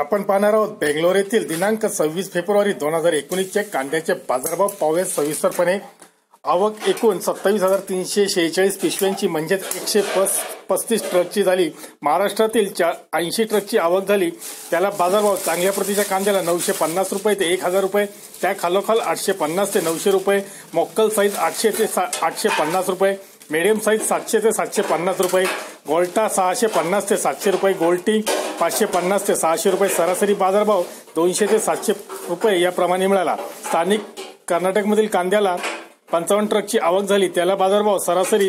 आपण पाहणार आहोत बेंगलोर येथील दिनांक सव्वीस फेब्रुवारी दोन हजार एकोणीसचे कांद्याचे बाजारभाव पाहूया. सविस्तरपणे आवक एकूण सत्तावीस हजार तीनशे शेहेचाळीस पिशव्यांची म्हणजेच एकशे पस पस्तीस ट्रकची झाली. महाराष्ट्रातील ऐंशी ट्रकची आवक झाली. त्याला बाजारभाव चांगल्या प्रतीच्या कांद्याला नऊशे पन्नास रुपये ते एक हजार रुपये. त्या खालोखाल आठशे पन्नास ते नऊशे रुपये. मोक्कल साईज आठशे ते आठशे पन्नास रुपये. मिडियम साईज सातशे ते सातशे पन्नास रुपये. गोल्टा सहाशे पन्नास ते सातशे रुपये. गोल्टी पाचशे पन्नास ते सहाशे रुपये. सरासरी बाजारभाव दोनशे ते सातशे रुपये याप्रमाणे मिळाला. स्थानिक कर्नाटकमधील कांद्याला पंचावन्न ट्रकची आवक झाली त्याला बाजारभाव सरासरी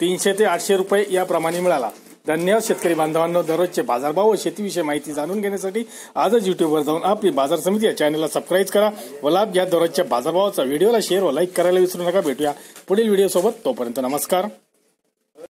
तीनशे ते आठशे रुपये याप्रमाणे मिळाला. धन्यवाद शेतकरी बांधवांनो दररोजचे बाजारभाव व शेतीविषयी माहिती जाणून घेण्यासाठी आजच युट्यूबवर जाऊन आपली बाजार समिती या चॅनलला सबस्क्राईब करा व लाभ घ्या दररोजच्या बाजारभावाचा. व्हिडिओला शेअर व लाईक करायला विसरू नका. भेटूया पुढील व्हिडिओसोबत तोपर्यंत नमस्कार.